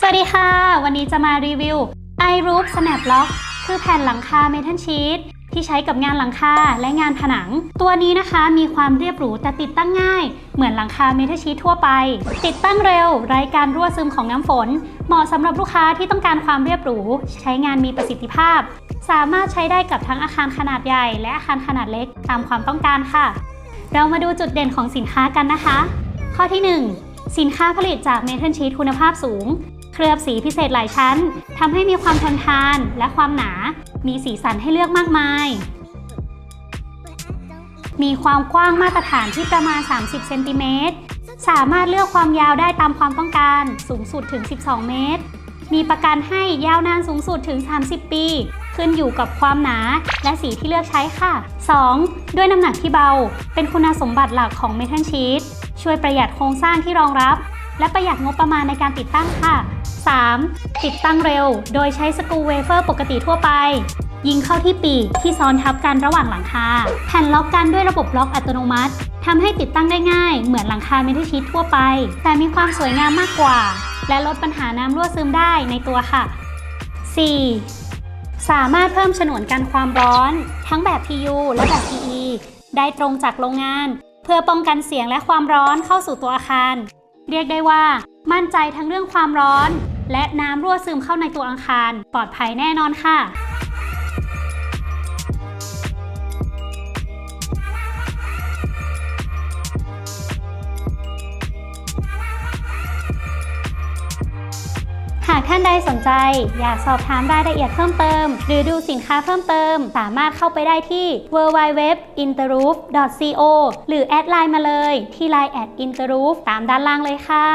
สวัสดีค่ะ วันนี้จะมารีวิว iRoof Snap Lock คือแผ่นหลังคาเมทัลชีตที่ใช้กับงานหลังคาและงานผนัง ตัวนี้นะคะมีความเรียบหรูแต่ติดตั้งง่าย เหมือนหลังคาเมทัลชีตทั่วไป ติดตั้งเร็วไร้การรั่วซึมของน้ำฝน เหมาะสำหรับลูกค้าที่ต้องการความเรียบหรู ใช้งานมีประสิทธิภาพ สามารถใช้ได้กับทั้งอาคารขนาดใหญ่ และอาคารขนาดเล็กตามความต้องการค่ะ เรามาดูจุดเด่นของสินค้ากันนะคะ ข้อที่ 1 สินค้าผลิตจากเมทัลชีตคุณภาพสูง เคลือบสีพิเศษหลายชั้นทำให้มีความทนทานและความหนา มีสีสันให้เลือกมากมาย มีความกว้างมาตรฐานที่ประมาณ 30 เซนติเมตร สามารถเลือกความยาวได้ตามความต้องการ สูงสุดถึง 12 เมตร มีประกันให้ยาวนานสูงสุดถึง 30 ปี ขึ้นอยู่กับความหนาและสีที่เลือกใช้ค่ะ 2. ด้วยน้ำหนักที่เบา เป็นคุณสมบัติหลักของเมทัลชีตช่วยประหยัดโครงสร้างที่รองรับ และประหยัดงบประมาณในการติดตั้งค่ะ 3. ติดตั้งเร็ว โดยใช้สกรูเวเฟอร์ปกติทั่วไป ยิงเข้าที่ปีกที่ซ้อนทับกันระหว่างหลังคา แผ่นล็อกกันด้วยระบบล็อกอัตโนมัติทำให้ติดตั้งได้ง่าย เหมือนหลังคาเมทัลชีตทั่วไป แต่มีความสวยงามมากกว่า และลดปัญหาน้ำรั่วซึมได้ในตัวค่ะ 4. สามารถเพิ่มฉนวนกันความร้อน ทั้งแบบ PU และแบบ PE ได้ตรงจากโรงงาน เพื่อป้องกันเสียงและความร้อนเข้าสู่ตัวอาคาร เรียกได้ว่า มั่นใจทั้งเรื่องความร้อน และน้ำรั่วซึมเข้าในตัวอาคาร ปลอดภัยแน่นอนค่ะ ท่านใดสนใจ อยากสอบถามรายละเอียดเพิ่มเติม หรือดูสินค้าเพิ่มเติม สามารถเข้าไปได้ที่ www.interroof.co หรือแอดไลน์มาเลย ที่ line at interroof ตามด้านล่างเลยค่ะ